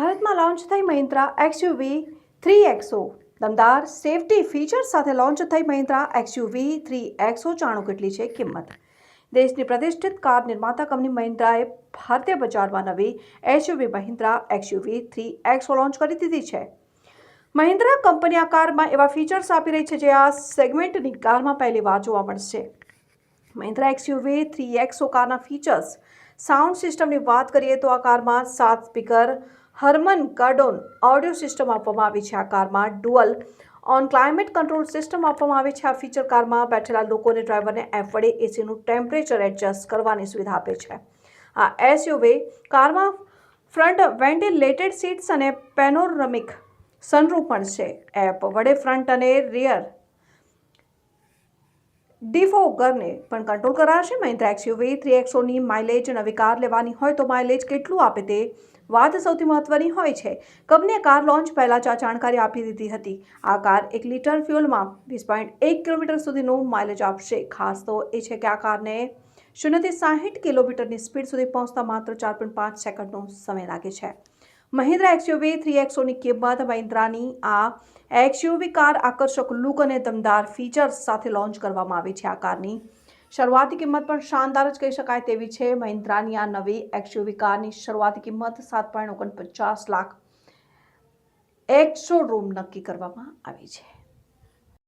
ભારતમાં લોન્ચ થઈ Mahindra XUV three XO દમદાર સેફટી ફીચર સાથે લોન્ચ થઈ મહિન્દ્રા એક્સયુવી થ્રી એક્સો જાણો કેટલી છે કિંમત? દેશની પ્રતિષ્ઠિત કાર નિર્માતા કંપની મહિન્દ્રાએ ભારતીય બજારમાં નવી SUV Mahindra XUV three XO launch કરી દીધી છે. મહિન્દ્રા કંપની આ કારમાં એવા ફીચર્સ આપી રહી છે જે આ સેગમેન્ટની કારમાં પહેલી વાર જોવા મળશે. મહિન્દ્રા એક્સયુવી થ્રી એક્સો કારના ફીચર્સ સાઉન્ડ સિસ્ટમની વાત કરીએ તો આ કારમાં સાત speaker Harman Kardon audio system આપવામાં આવી છે આ કારમાં. Dual zone climate control system આપવામાં આવી છે આ ફીચર કારમાં. બેઠેલા લોકોને ડ્રાઈવરને એફ વડે એસીનું ટેમ્પરેચર એડજસ્ટ કરવાની સુવિધા આપે છે. આ એસયુવી કારમાં ફ્રન્ટ વેન્ટિલેટેડ સીટ્સ અને પેનોરમિક સનરૂફ પણ છે. એપ વડે ફ્રન્ટ અને રિયર ડિફોગરને પણ કંટ્રોલ કરાશે. મહિન્દ્રા એક્સયુવી થ્રી એક્સોની માઇલેજ નવી કાર લેવાની હોય તો માઇલેજ કેટલું આપે તે વાત સૌથી મહત્વની હોય છે. કંપનીએ કાર લોન્ચ પહેલાં જ આ જાણકારી આપી દીધી હતી. આ કાર એક લીટર ફ્યુઅલમાં વીસ પોઈન્ટ એક કિલોમીટર સુધીનું માઇલેજ આપશે. ખાસ તો એ છે કે આ કારને શૂન્યથી સાહીઠ કિલોમીટરની સ્પીડ સુધી પહોંચતા માત્ર ચાર પોઈન્ટ પાંચ સેકન્ડનો સમય લાગે છે. મહિન્દ્રા એક્સયુવી થ્રી એક્સોની કિંમત મહિન્દ્રાની આ એક્સયુવી કાર આકર્ષક લુક અને દમદાર ફીચર્સ સાથે લોન્ચ કરવામાં આવી છે આ કારની. શરૂઆતી કિંમત પણ શાનદાર જ કહી શકાય તેવી છે. મહિન્દ્રાની આ નવી એક્સયુવી કારની શરૂઆતી કિંમત સાત પોઈન્ટ ઓગણપચાસ લાખ એક્સો રૂમ નક્કી કરવામાં આવી છે.